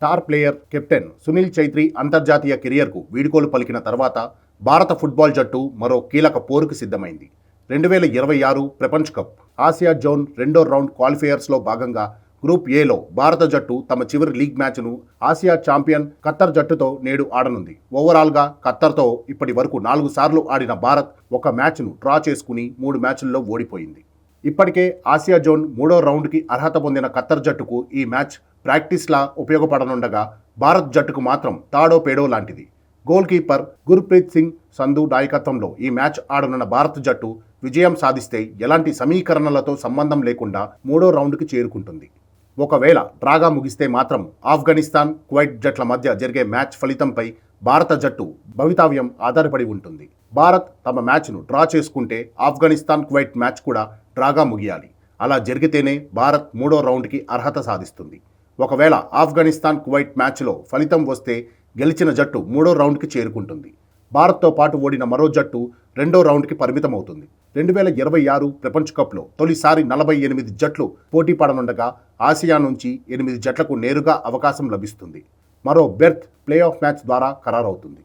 Star player captain Sunil Chhetri అంతర్జాతీయ కెరియర్కు వీడుకోలు పలికిన తర్వాత భారత ఫుట్బాల్ జట్టు మరో కీలక పోరుకు సిద్ధమైంది. రెండు వేల ఇరవై ఆరు ప్రపంచ్ కప్ ఆసియా జోన్ రెండో రౌండ్ క్వాలిఫైయర్స్లో భాగంగా గ్రూప్ ఏలో భారత జట్టు తమ చివరి లీగ్ మ్యాచ్ను ఆసియా ఛాంపియన్ ఖత్తర్ జట్టుతో నేడు ఆడనుంది. ఓవరాల్గా ఖత్తర్తో ఇప్పటి వరకు నాలుగు సార్లు ఆడిన భారత్ ఒక మ్యాచ్ను డ్రా చేసుకుని మూడు మ్యాచ్ల్లో ఓడిపోయింది. ఇప్పటికే ఆసియా జోన్ మూడో రౌండ్కి అర్హత పొందిన ఖత్తర్ జట్టుకు ఈ మ్యాచ్ ప్రాక్టీస్లా ఉపయోగపడనుండగా భారత్ జట్టుకు మాత్రం తాడో పేడో లాంటిది. గోల్ కీపర్ గుర్ప్రీత్ సింగ్ సంధు నాయకత్వంలో ఈ మ్యాచ్ ఆడనున్న భారత్ జట్టు విజయం సాధిస్తే ఎలాంటి సమీకరణలతో సంబంధం లేకుండా మూడో రౌండ్కి చేరుకుంటుంది. ఒకవేళ డ్రాగా ముగిస్తే మాత్రం ఆఫ్ఘనిస్తాన్ కువైట్ జట్ల మధ్య జరిగే మ్యాచ్ ఫలితంపై భారత జట్టు భవితవ్యం ఆధారపడి ఉంటుంది. భారత్ తమ మ్యాచ్ను డ్రా చేసుకుంటే ఆఫ్ఘనిస్తాన్ కువైట్ మ్యాచ్ కూడా డ్రాగా ముగియాలి. అలా జరిగితేనే భారత్ మూడో రౌండ్కి అర్హత సాధిస్తుంది. ఒకవేళ ఆఫ్ఘనిస్తాన్ కువైట్ మ్యాచ్లో ఫలితం వస్తే గెలిచిన జట్టు మూడో రౌండ్కి చేరుకుంటుంది. భారత్తో పాటు ఓడిన మరో జట్టు రెండో రౌండ్కి పరిమితమవుతుంది. రెండు వేల ఇరవై ఆరు ప్రపంచ కప్లో తొలిసారి నలభై ఎనిమిది జట్లు పోటీ పడనుండగా ఆసియా నుంచి ఎనిమిది జట్లకు నేరుగా అవకాశం లభిస్తుంది. మరో బెర్త్ ప్లే ఆఫ్ మ్యాచ్ ద్వారా ఖరారవుతుంది.